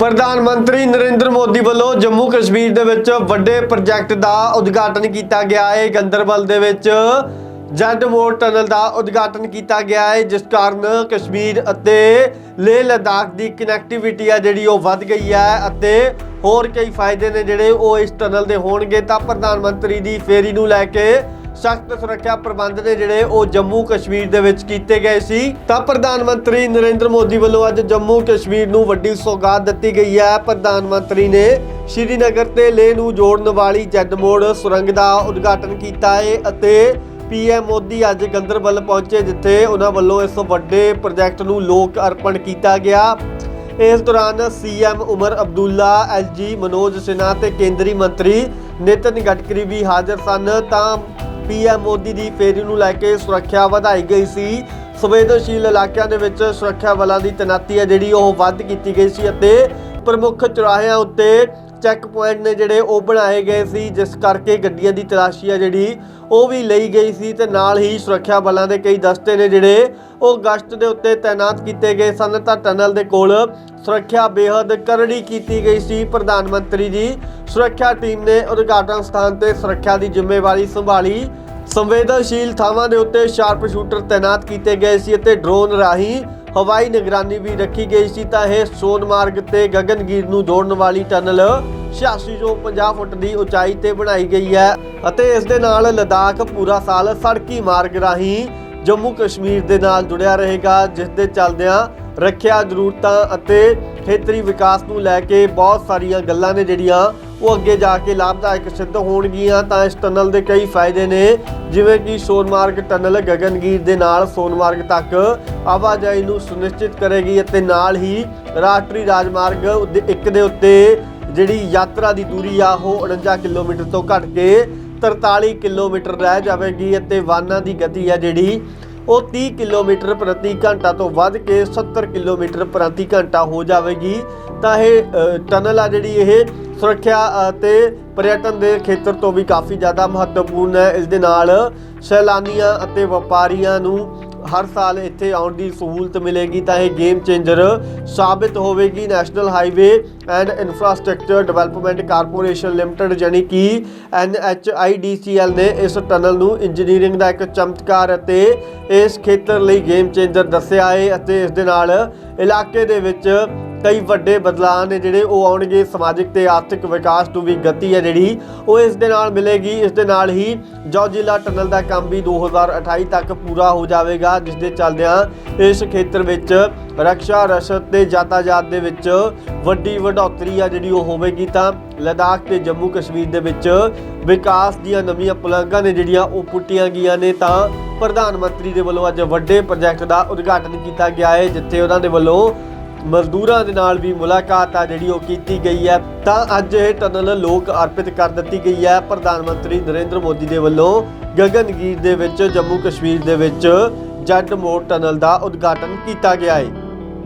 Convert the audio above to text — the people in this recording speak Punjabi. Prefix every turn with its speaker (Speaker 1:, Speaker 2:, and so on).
Speaker 1: ਪ੍ਰਧਾਨ ਮੰਤਰੀ ਨਰਿੰਦਰ ਮੋਦੀ ਵੱਲੋਂ ਜੰਮੂ ਕਸ਼ਮੀਰ ਦੇ ਵਿੱਚ ਵੱਡੇ ਪ੍ਰੋਜੈਕਟ ਦਾ ਉਦਘਾਟਨ ਕੀਤਾ ਗਿਆ ਹੈ। ਗੰਦਰਬਲ ਦੇ ਵਿੱਚ ਜੰਡ ਮੋੜ ਟਨਲ ਦਾ ਉਦਘਾਟਨ ਕੀਤਾ ਗਿਆ ਹੈ, ਜਿਸ ਕਾਰਨ ਕਸ਼ਮੀਰ ਅਤੇ ਲੇਹ ਲਦਾਖ ਦੀ ਕਨੈਕਟੀਵਿਟੀ ਆ ਜਿਹੜੀ ਉਹ ਵੱਧ ਗਈ ਹੈ ਅਤੇ ਹੋਰ ਕਈ ਫਾਇਦੇ ਨੇ ਜਿਹੜੇ ਉਹ ਇਸ ਟਨਲ ਦੇ ਹੋਣਗੇ। ਤਾਂ ਪ੍ਰਧਾਨ ਮੰਤਰੀ ਦੀ ਫੇਰੀ ਨੂੰ ਲੈ ਕੇ ਸਖਤ ਸੁਰੱਖਿਆ ਪ੍ਰਬੰਧ ਨੇ ਜਿਹੜੇ ਉਹ ਜੰਮੂ ਕਸ਼ਮੀਰ ਦੇ ਵਿੱਚ ਕੀਤੇ ਗਏ ਸੀ, ਤਾਂ ਪ੍ਰਧਾਨ ਮੰਤਰੀ ਨਰਿੰਦਰ ਮੋਦੀ ਵੱਲੋਂ ਅੱਜ ਜੰਮੂ ਕਸ਼ਮੀਰ ਨੂੰ ਵੱਡੀ ਸੌਗਾਤ ਦਿੱਤੀ ਗਈ ਹੈ। ਪ੍ਰਧਾਨ ਮੰਤਰੀ ਨੇ ਸ਼੍ਰੀਨਗਰ ਤੇ ਲੇਹ ਨੂੰ ਜੋੜਨ ਵਾਲੀ ਜੈਡ ਮੋੜ ਸੁਰੰਗ ਦਾ ਉਦਘਾਟਨ ਕੀਤਾ ਹੈ ਅਤੇ ਪੀਐਮ ਮੋਦੀ ਅੱਜ ਗੰਦਰਬਲ ਪਹੁੰਚੇ, ਜਿੱਥੇ ਉਹਨਾਂ ਵੱਲੋਂ ਇਸ ਵੱਡੇ ਪ੍ਰੋਜੈਕਟ ਨੂੰ ਲੋਕ ਅਰਪਣ ਕੀਤਾ ਗਿਆ। ਇਸ ਦੌਰਾਨ ਸੀਐਮ ਉਮਰ ਅਬਦੁੱਲਾ ਐਲਜੀ ਮਨੋਜ ਸਿਨਹਾ ਤੇ ਕੇਂਦਰੀ ਮੰਤਰੀ ਨਿਤਨ ਗਡਕਰੀ ਵੀ ਹਾਜ਼ਰ ਸਨ। ਤਾਂ ਪੀਐਮ ਮੋਦੀ ਦੀ ਫੇਰੀ ਨੂੰ ਲੈ ਕੇ ਸੁਰੱਖਿਆ ਵਧਾਈ ਗਈ ਸੀ। ਸੰਵੇਦਨਸ਼ੀਲ ਇਲਾਕਿਆਂ ਦੇ ਵਿੱਚ ਸੁਰੱਖਿਆ ਬਲਾਂ ਦੀ ਤੈਨਾਤੀ ਹੈ ਜਿਹੜੀ ਉਹ ਵੱਧ ਕੀਤੀ ਗਈ ਸੀ ਅਤੇ ਪ੍ਰਮੁੱਖ ਚੌਰਾਹਿਆਂ ਉੱਤੇ ਚੈੱਕ ਪੁਆਇੰਟ ਨੇ ਜਿਹੜੇ ਉਹ ਬਣਾਏ ਗਏ ਸੀ, ਜਿਸ ਕਰਕੇ ਗੱਡੀਆਂ ਦੀ ਤਲਾਸ਼ੀ ਆ ਜਿਹੜੀ, ਉਹ ਵੀ ਲਈ ਗਈ ਸੀ ਤੇ ਨਾਲ ਹੀ ਸੁਰੱਖਿਆ ਬਲਾਂ ਦੇ ਕਈ ਦਸਤੇ ਨੇ ਜਿਹੜੇ ਉਹ ਗਸ਼ਤ ਦੇ ਉੱਤੇ ਤਾਇਨਾਤ ਕੀਤੇ ਗਏ ਸਨ ਤਾਂ ਟਨਲ ਦੇ ਕੋਲ ਸੁਰੱਖਿਆ ਬੇहद ਕਰੜੀ ਕੀਤੀ ਗਈ ਸੀ। ਪ੍ਰਧਾਨ ਮੰਤਰੀ ਜੀ, ਸੁਰੱਖਿਆ ਟੀਮ ਨੇ ਉਦਘਾਟਨ ਸਥਾਨ ਤੇ ਸੁਰੱਖਿਆ ਦੀ ਜ਼ਿੰਮੇਵਾਰੀ ਸੰਭਾਲੀ। ਸੰਵੇਦਨਸ਼ੀਲ ਥਾਵਾਂ ਦੇ ਉੱਤੇ ਸ਼ਾਰਪ ਸ਼ੂਟਰ ਤਾਇਨਾਤ ਕੀਤੇ ਗਏ ਸੀ ਅਤੇ ਡਰੋਨ ਰਾਹੀਂ ਹਵਾਈ ਨਿਗਰਾਨੀ ਵੀ ਰੱਖੀ ਗਈ ਸੀ ਤਾਂ ਇਹ ਸੋਨਮਾਰਗ ਤੇ ਗਗਨਗੀਰ ਨੂੰ ਜੋੜਨ ਵਾਲੀ ਟਨਲ 8650 ਫੁੱਟ ਦੀ ਉਚਾਈ ਤੇ ਬਣਾਈ ਗਈ ਹੈ ਅਤੇ ਇਸ ਦੇ ਨਾਲ ਲਦਾਖ ਪੂਰਾ ਸਾਲ ਸੜਕੀ ਮਾਰਗ ਰਾਹੀਂ ਜੰਮੂ ਕਸ਼ਮੀਰ ਦੇ ਨਾਲ ਜੁੜਿਆ ਰਹੇਗਾ, ਜਿਸ ਦੇ ਚੱਲਦਿਆਂ ਰੱਖਿਆ ਜ਼ਰੂਰਤਾਂ ਅਤੇ ਖੇਤਰੀ ਵਿਕਾਸ ਨੂੰ ਲੈ ਕੇ ਬਹੁਤ ਸਾਰੀਆਂ ਗੱਲਾਂ ਨੇ ਜਿਹੜੀਆਂ ਉਹ ਅੱਗੇ ਜਾ ਕੇ ਲਾਭਦਾਇਕ ਸਿੱਧ ਹੋਣਗੀਆਂ। ਤਾਂ ਇਸ ਟਨਲ ਦੇ ਕਈ ਫਾਇਦੇ ਨੇ। ਜਿਵੇਂ ਕਿ ਸੋਨਮਾਰਗ ਟਨਲ ਗਗਨਗੀਰ ਦੇ ਨਾਲ ਸੋਨਮਾਰਗ ਤੱਕ ਆਵਾਜਾਈ ਨੂੰ ਸੁਨਿਸ਼ਚਿਤ ਕਰੇਗੀ ਅਤੇ ਨਾਲ ਹੀ ਰਾਸ਼ਟਰੀ ਰਾਜਮਾਰਗ ਉੱਤੇ- ਇੱਕ ਦੇ ਉੱਤੇ ਜਿਹੜੀ ਯਾਤਰਾ ਦੀ ਦੂਰੀ ਆ, ਉਹ 49 ਕਿਲੋਮੀਟਰ ਤੋਂ ਘਟ ਕੇ 43 ਕਿਲੋਮੀਟਰ ਰਹਿ ਜਾਵੇਗੀ ਅਤੇ ਵਾਹਨਾਂ ਦੀ ਗਤੀ ਆ ਜਿਹੜੀ, ਉਹ 30 ਕਿਲੋਮੀਟਰ ਪ੍ਰਤੀ ਘੰਟਾ ਤੋਂ ਵੱਧ ਕੇ 70 ਕਿਲੋਮੀਟਰ ਪ੍ਰਤੀ ਘੰਟਾ ਹੋ ਜਾਵੇਗੀ। ਤਾਂ ਇਹ ਟਨਲ ਆ ਜਿਹੜੀ ਇਹ ਸੁਰੱਖਿਆ ਅਤੇ ਪਰਯਟਨ ਦੇ ਖੇਤਰ ਤੋਂ ਵੀ ਕਾਫੀ ਜ਼ਿਆਦਾ ਮਹੱਤਵਪੂਰਨ ਹੈ। ਇਸ ਦੇ ਨਾਲ ਸੈਲਾਨੀਆਂ ਅਤੇ ਵਪਾਰੀਆਂ ਨੂੰ ਹਰ ਸਾਲ ਇੱਥੇ ਆਉਣ ਦੀ ਸਹੂਲਤ ਮਿਲੇਗੀ ਤਾਂ ਇਹ ਗੇਮ ਚੇਂਜਰ ਸਾਬਿਤ ਹੋਵੇਗੀ। National highway and infrastructure development corporation limited ਜਾਨੀ ਕਿ NHIDCL ਨੇ ਇਸ ਟਨਲ ਨੂੰ ਇੰਜੀਨੀਅਰਿੰਗ ਦਾ ਇੱਕ ਚਮਤਕਾਰ ਅਤੇ ਇਸ ਖੇਤਰ ਲਈ ਗੇਮ ਚੇਂਜਰ ਦੱਸਿਆ ਹੈ ਅਤੇ ਇਸ ਦੇ ਨਾਲ ਇਲਾਕੇ ਦੇ ਵਿੱਚ ਕਈ ਵੱਡੇ ਬਦਲਾਅ ਨੇ ਜਿਹੜੇ ਉਹ ਆਉਣਗੇ। ਸਮਾਜਿਕ ਤੇ ਆਰਥਿਕ ਵਿਕਾਸ ਨੂੰ ਵੀ ਗਤੀ ਹੈ ਜਿਹੜੀ, ਉਹ ਇਸ ਦੇ ਨਾਲ ਮਿਲੇਗੀ। ਇਸ ਦੇ ਨਾਲ ਹੀ ਜੌਜੀਲਾ ਟਨਲ ਦਾ ਕੰਮ ਵੀ 2028 ਤੱਕ ਪੂਰਾ ਹੋ ਜਾਵੇਗਾ, ਜਿਸ ਦੇ ਚੱਲਦਿਆਂ ਇਸ ਖੇਤਰ ਵਿੱਚ ਰਕਸ਼ਾ ਰਸਦ ਤੇ ਯਾਤਾਯਾਤ ਦੇ ਵਿੱਚ ਵੱਡੀ ਵਧੋਤਰੀ ਆ ਜਿਹੜੀ ਉਹ ਹੋਵੇਗੀ ਤਾਂ ਲਦਾਖ ਤੇ ਜੰਮੂ ਕਸ਼ਮੀਰ ਦੇ ਵਿੱਚ ਵਿਕਾਸ ਦੀਆਂ ਨਵੀਆਂ ਪੁਲਾਂਘਾਂ ਨੇ ਜਿਹੜੀਆਂ ਉਹ ਪੁੱਟੀਆਂ ਗਈਆਂ ਨੇ ਤਾਂ ਪ੍ਰਧਾਨ ਮੰਤਰੀ ਦੇ ਵੱਲੋਂ ਅੱਜ ਵੱਡੇ ਪ੍ਰੋਜੈਕਟ ਦਾ ਉਦਘਾਟਨ ਕੀਤਾ ਗਿਆ ਹੈ, ਜਿੱਥੇ ਉਹਨਾਂ ਦੇ ਵੱਲੋਂ ਮਜ਼ਦੂਰਾਂ ਦੇ ਨਾਲ ਵੀ ਮੁਲਾਕਾਤ ਆ ਜਿਹੜੀ ਉਹ ਕੀਤੀ ਗਈ ਹੈ। ਤਾਂ ਅੱਜ ਇਹ ਟਨਲ ਲੋਕ ਅਰਪਿਤ ਕਰ ਦਿੱਤੀ ਗਈ ਹੈ। ਪ੍ਰਧਾਨ ਮੰਤਰੀ ਨਰਿੰਦਰ ਮੋਦੀ ਦੇ ਵੱਲੋਂ ਗਗਨਗੀਰ ਦੇ ਵਿੱਚ ਜੰਮੂ ਕਸ਼ਮੀਰ ਦੇ ਵਿੱਚ ਜੱਡ ਮੋੜ ਟਨਲ ਦਾ ਉਦਘਾਟਨ ਕੀਤਾ ਗਿਆ ਹੈ।